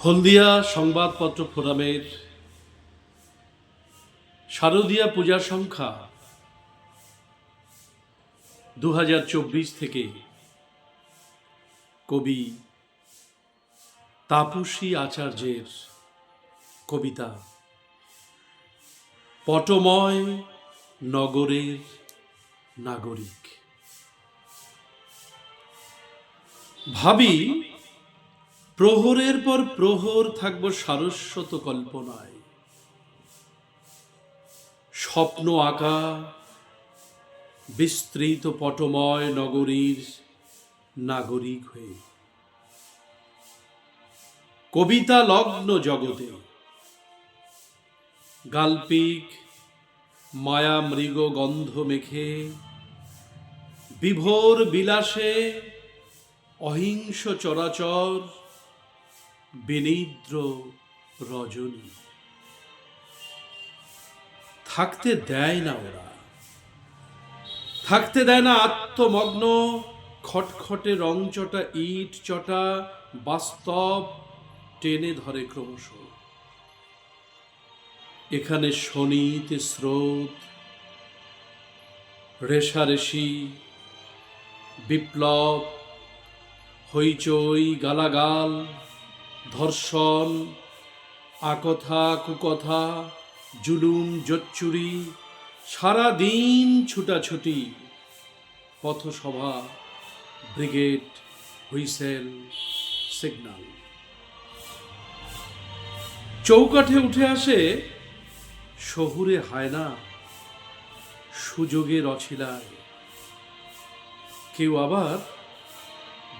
হলদিয়া সংবাদপত্র ফোরামের শারদীয়া পূজা সংখ্যা দু হাজার চব্বিশ থেকে কবি তাপসী আচার্যের কবিতা। পটময় নগরের নাগরিক। ভাবি প্রহরের পর প্রহর থাকব সারস্বত কল্পনায়। স্বপ্ন আঁকা, বিস্তৃত পটময় নগরীর নাগরিক হয়ে। কবিতা লগ্ন জগতে, গাল্পিক মায়া মৃগ গন্ধ মেখে, বিভোর বিলাসে অহিংস চরাচর বিনিদ্র রজনী। থাকতে দেয় না ওরা। থাকতে দেয় না আত্মমগ্ন। খটখটে রংচটা ইট চটা, বাস্তব টেনে ধরে ক্রমশ। এখানে শনিতে স্রোত রেশারেশি বিপ্লব, হইচই, গালাগাল ধর্ষণ আকথা কুকথা, জুলুম, জচ্চুরি সারা দিন ছুটাছুটি, পথসভা, ব্রিগেড, হুইসেল সিগন্যাল চৌকাঠে উঠে আসে শহুরে হায়না, সুযোগের অছিলায়। কেউ আবার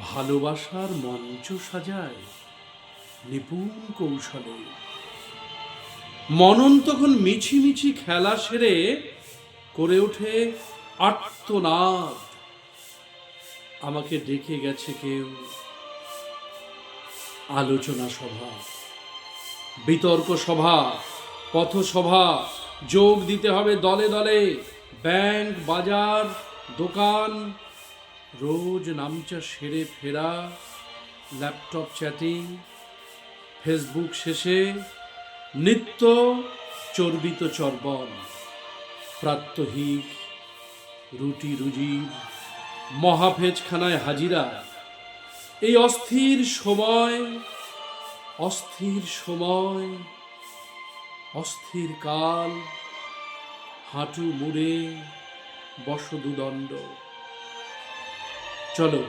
ভালোবাসার মঞ্চ সাজায়। নিপুণ কৌশলে। মনন তখন মিছিমিছি খেলা সেরে করে ওঠে আর্তনাদ। আমাকে ডেকে গেছে কেউ। আলোচনা সভা, বিতর্ক সভা, পথসভা, যোগ দিতে হবে দলে দলে, ব্যাংক, বাজার, দোকান। রোজ নামচা সেরে ফেরা, ল্যাপটপ চ্যাটিং ফেসবুক শেষে নিত্য চর্বিত চর্বণ, প্রাত্যহিক রুটি রুজির মহাফেজখানায় হাজিরা। এই অস্থির সময় অস্থির সময়, অস্থির কাল, হাঁটু মুড়ে বসদুদণ্ড। চলো,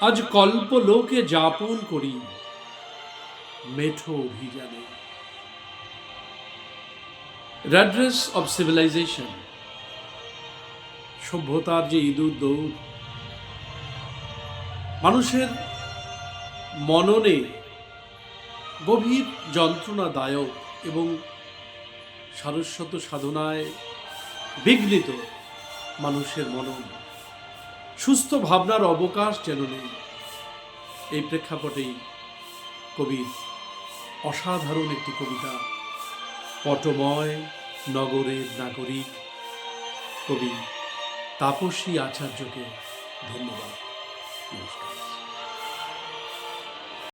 আজ কল্প লোকে যাপন করি। মেঠো অভিযানে। র্যাড্রেস অব সিভিলাইজেশন। সভ্যতার যে ইঁদুর দৌড়। মানুষের মননে গভীর যন্ত্রণাদায়ক এবং সারস্বত সাধনায় বিঘ্নিত মানুষের মনন। সুস্থ ভাবনার অবকাশ যেন নেই। এই প্রেক্ষাপটেই কবির অসাধারণ একটি কবিতা। পটময় নগরের নাগরিক। কবি তাপসী আচার্যকে ধন্যবাদ। নমস্কার।